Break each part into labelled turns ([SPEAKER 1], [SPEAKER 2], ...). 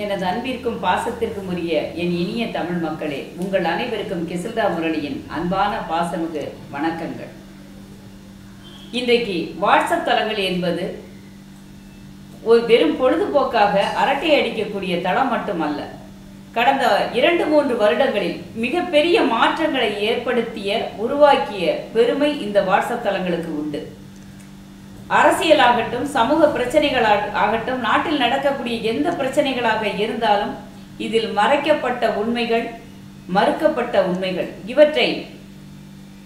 [SPEAKER 1] எனது அன்பிற்கும் பாசத்திற்கும் உரிய என் இனிய தமிழ் மக்களே உங்கள் அனைவருக்கும் கிசில்தா முரளியின் அன்பான பாசமிகு வணக்கங்கள். இன்றைக்கு வாட்ஸ்அப் தளங்கள் என்பது ஒரு வெறும் பொழுதுபோக்காக அரட்டை அடிக்கக்கூடிய தளம் மட்டுமல்ல கடந்த இரண்டு மூன்று வருடங்களில் மிகப்பெரிய மாற்றங்களை ஏற்படுத்திய உருவாக்கிய பெருமை இந்த வாட்ஸ்அப் தளங்களுக்கு உண்டு. அரசியலாகட்டும் சமூக பிரச்சனைகள் ஆகட்டும் நாட்டில் நடக்கக்கூடிய எந்த பிரச்சனைகளாக இருந்தாலும் இதில் மறைக்கப்பட்ட உண்மைகள் மறுக்கப்பட்ட உண்மைகள். இவற்றை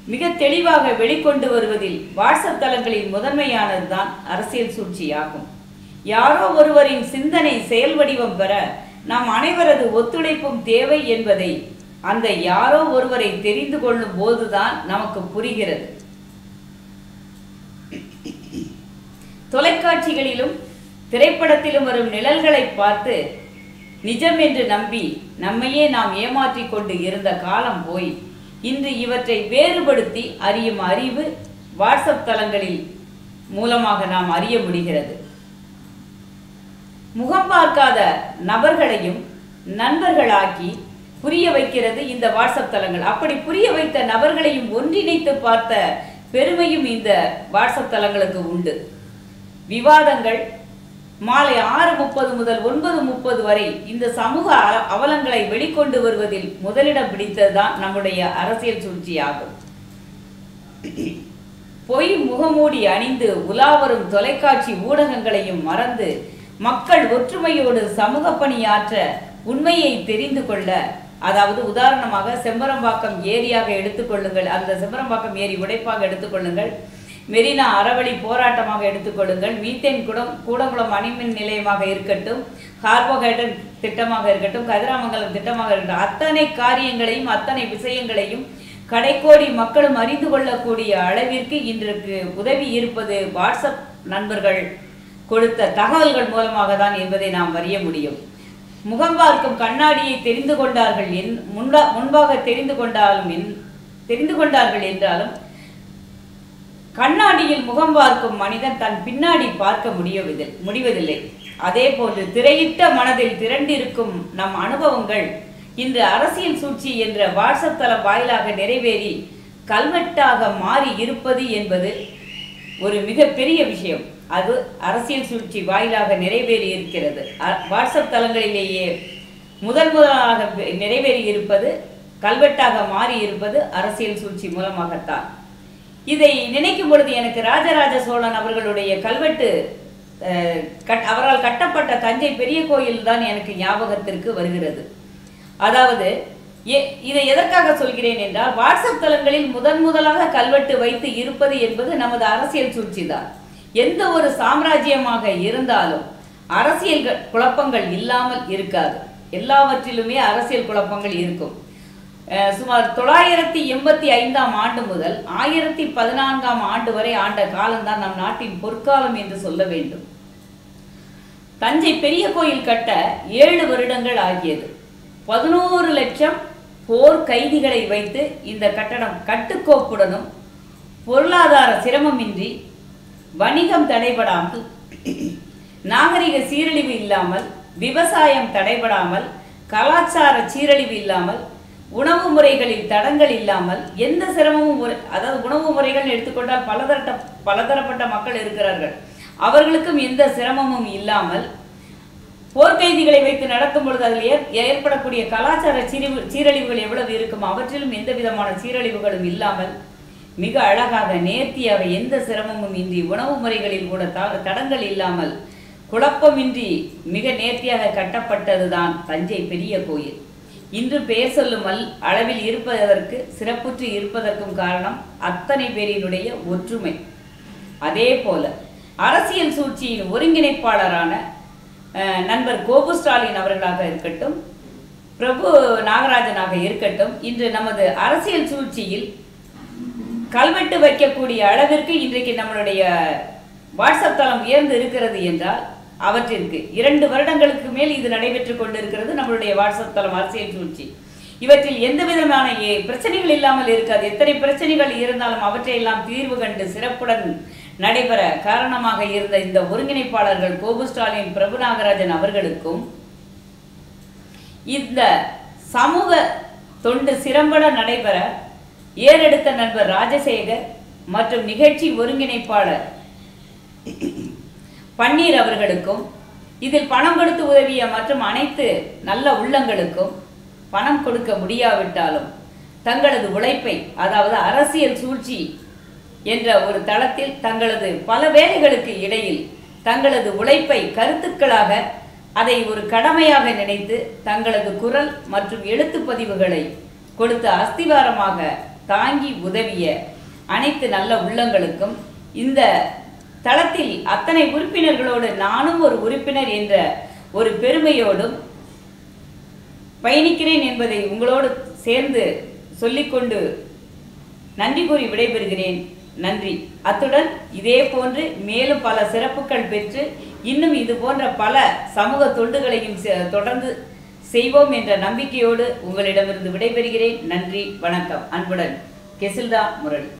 [SPEAKER 1] மிக தெளிவாக வெளிக்கொண்டு வருவதில் வாட்ஸ்அப் தளங்களின் முதன்மையானதுதான் அரசியல் சூழ்ச்சியாகும். யாரோ ஒருவரின் சிந்தனை செயல் வடிவம் பெற நாம் அனைவரது ஒத்துழைப்பும் தேவை என்பதை அந்த யாரோ ஒருவரை தெரிந்து கொள்ளும் போதுதான் நமக்கு புரிகிறது. தொலைக்காட்சிகளிலும் திரைப்படத்திலும் வரும் நிழல்களை பார்த்து நிஜம் என்று நம்பி நம்மையே நாம் ஏமாற்றிக் கொண்டு இருந்த காலம் போய் இன்று இவற்றை வேறுபடுத்தி அறியும் அறிவு வாட்ஸ்அப் தளங்களில் மூலமாக நாம் அறிய முடிகிறது. முகம் பார்க்காத நபர்களையும் நண்பர்களாக்கி புரிய வைக்கிறது இந்த வாட்ஸ்அப் தளங்கள். அப்படி புரிய வைத்த நபர்களையும் ஒன்றிணைத்து பார்த்த பெருமையும் இந்த வாட்ஸ்அப் தளங்களுக்கு உண்டு. விவாதங்கள் மாலை ஆறு முப்பது முதல் ஒன்பது முப்பது வரை இந்த சமூக அ- அவலங்களை வெளிக்கொண்டு வருவதில் முதலிடம் பிடித்ததுதான் நம்முடைய அரசியல் சூழ்ச்சியாகும். பொய் முகமூடி அணிந்து உலாவரும் தொலைக்காட்சி ஊடகங்களையும் மறந்து மக்கள் ஒற்றுமையோடு சமூக பணியாற்ற உண்மையை தெரிந்து கொள்ள அதாவது உதாரணமாக செம்பரம்பாக்கம் ஏரியாக எடுத்துக்கொள்ளுங்கள் அந்த செம்பரம்பாக்கம் ஏரி உடைப்பாக எடுத்துக்கொள்ளுங்கள் மெரினா அறவழி போராட்டமாக எடுத்துக்கொள்ளுங்கள் மீத்தேன் குடம் கூடங்குளம் அணிமின் நிலையமாக இருக்கட்டும் கார்போஹைட்ரேட் திட்டமாக இருக்கட்டும் கதிராமங்கலம் திட்டமாக இருக்கட்டும் அத்தனை காரியங்களையும் அத்தனை விஷயங்களையும் கடைக்கோடி மக்களும் அறிந்து கொள்ளக்கூடிய அளவிற்கு இன்றைக்கு உதவி இருப்பது வாட்ஸ்அப் நண்பர்கள் கொடுத்த தகவல்கள் மூலமாக தான் என்பதை நாம் அறிய முடியும். முகம் பார்க்கும் கண்ணாடியை தெரிந்து கொண்டார்கள் என் முன்பா முன்பாக தெரிந்து கொண்டாலும் என் தெரிந்து கொண்டார்கள் என்றாலும் கண்ணாடியில் முகம் பார்க்கும் மனிதன் தன் பின்னாடி பார்க்க முடியவில்லை முடிவதில்லை. அதே போன்று திரையிட்ட மனதில் திரண்டிருக்கும் நம் அனுபவங்கள் இன்று அரசியல் சூழ்ச்சி என்ற வாட்ஸ்அப் தளம் வாயிலாக நிறைவேறி கல்வெட்டாக மாறி இருப்பது என்பது ஒரு மிகப்பெரிய விஷயம். அது அரசியல் சூழ்ச்சி வாயிலாக நிறைவேறி இருக்கிறது அ- வாட்ஸ்அப் தளங்களிலேயே முதன் முதலாக நிறைவேறி இருப்பது கல்வெட்டாக மாறி இருப்பது அரசியல் சூழ்ச்சி மூலமாகத்தான். இதை நினைக்கும் பொழுது எனக்கு ராஜராஜ சோழன் அவர்களுடைய கல்வெட்டு கட்- அவரால் கட்டப்பட்ட தஞ்சை பெரிய கோயில் தான் எனக்கு ஞாபகத்திற்கு வருகிறது. அதாவது இதை எதற்காக சொல்கிறேன் என்றால் வாட்ஸ்அப் தளங்களில் முதன் முதலாக கல்வெட்டு வைத்து இருப்பது என்பது நமது அரசியல் சூழ்ச்சி தான் எந்த ஒரு சாம்ராஜ்யமாக இருந்தாலும் அரசியல் குழப்பங்கள் இல்லாமல் இருக்காது. எல்லாவற்றிலுமே அரசியல் குழப்பங்கள் இருக்கும். சுமார் தொள்ளாயிரத்தி எண்பத்தி ஐந்தாம் ஆண்டு முதல் ஆயிரத்தி பதினான்காம் ஆண்டு வரை ஆண்ட காலம்தான் நம் நாட்டின் பொற்காலம் என்று சொல்ல வேண்டும். தஞ்சை பெரிய கோயில் கட்ட ஏழு வருடங்கள் ஆகியது. பதினோரு லட்சம் போர் கைதிகளை வைத்து இந்த கட்டடம் கட்டுக்கோப்புடனும் பொருளாதார சிரமமின்றி வணிகம் தடைபடாமல் நாகரிக சீரழிவு இல்லாமல் விவசாயம் தடைபடாமல் கலாச்சார சீரழிவு இல்லாமல் உணவு முறைகளில் தடங்கள் இல்லாமல் எந்த சிரமமும் அதாவது உணவு முறைகள் எடுத்துக்கொண்டால் பலதரட்ட பலதரப்பட்ட மக்கள் இருக்கிறார்கள். அவர்களுக்கும் எந்த சிரமமும் இல்லாமல் போர்க்கைதிகளை வைத்து நடத்தும் பொழுது அதில் ஏற்படக்கூடிய கலாச்சார சீரிவு சீரழிவுகள் எவ்வளவு இருக்கும் அவற்றிலும் எந்த விதமான சீரழிவுகளும் இல்லாமல் மிக அழகாக நேர்த்தியாக எந்த சிரமமும் இன்றி உணவு முறைகளில் கூட த- தடங்கள் இல்லாமல் குழப்பமின்றி மிக நேர்த்தியாக கட்டப்பட்டதுதான் தஞ்சை பெரிய கோயில். இன்று பெயர் சொல்லும் அல் அளவில் இருப்பதற்கு சிறப்புற்று இருப்பதற்கும் காரணம் அத்தனை பேரினுடைய ஒற்றுமை. அதே போல அரசியல் சூழ்ச்சியின் ஒருங்கிணைப்பாளரான நண்பர் கோபு ஸ்டாலின் அவர்களாக இருக்கட்டும் பிரபு நாகராஜனாக இருக்கட்டும் இன்று நமது அரசியல் சூழ்ச்சியில் கல்வெட்டு வைக்கக்கூடிய அளவிற்கு இன்றைக்கு நம்மளுடைய வாட்ஸ்அப் தளம் உயர்ந்து இருக்கிறது என்றால் அவற்றிற்கு இரண்டு வருடங்களுக்கு மேல் இது நடைபெற்றுக் கொண்டிருக்கிறது நம்மளுடைய வாட்ஸ்அப் தளம் அரசியல் சூழ்ச்சி. இவற்றில் எந்த விதமான பிரச்சனைகள் இல்லாமல் இருக்காது. எத்தனை பிரச்சனைகள் இருந்தாலும் அவற்றையெல்லாம் தீர்வு கண்டு சிறப்புடன் நடைபெற காரணமாக இருந்த இந்த ஒருங்கிணைப்பாளர்கள் கோபு ஸ்டாலின் பிரபு நாகராஜன் அவர்களுக்கும் இந்த சமூக தொண்டு சிறம்பட நடைபெற ஏறெடுத்த நண்பர் ராஜசேகர் மற்றும் நிகழ்ச்சி ஒருங்கிணைப்பாளர் பன்னீர் அவர்களுக்கும் இதில் பணம் கொடுத்து உதவிய மற்றும் அனைத்து நல்ல உள்ளங்களுக்கும் பணம் கொடுக்க முடியாவிட்டாலும் தங்களது உழைப்பை அதாவது அரசியல் சூழ்ச்சி என்ற ஒரு தளத்தில் தங்களது பல வேலைகளுக்கு இடையில் தங்களது உழைப்பை கருத்துக்களாக அதை ஒரு கடமையாக நினைத்து தங்களது குரல் மற்றும் எழுத்துப்பதிவுகளை பதிவுகளை கொடுத்து அஸ்திவாரமாக தாங்கி உதவிய அனைத்து நல்ல உள்ளங்களுக்கும் இந்த தளத்தில் அத்தனை உறுப்பினர்களோடு நானும் ஒரு உறுப்பினர் என்ற ஒரு பெருமையோடும் பயணிக்கிறேன் என்பதை உங்களோடு சேர்ந்து சொல்லிக்கொண்டு நன்றி கூறி விடைபெறுகிறேன். நன்றி. அத்துடன் இதே போன்று மேலும் பல சிறப்புகள் பெற்று இன்னும் இது போன்ற பல சமூக தொண்டுகளையும் தொடர்ந்து செய்வோம் என்ற நம்பிக்கையோடு உங்களிடமிருந்து விடைபெறுகிறேன். நன்றி வணக்கம். அன்புடன் கெசில்தா முரளி.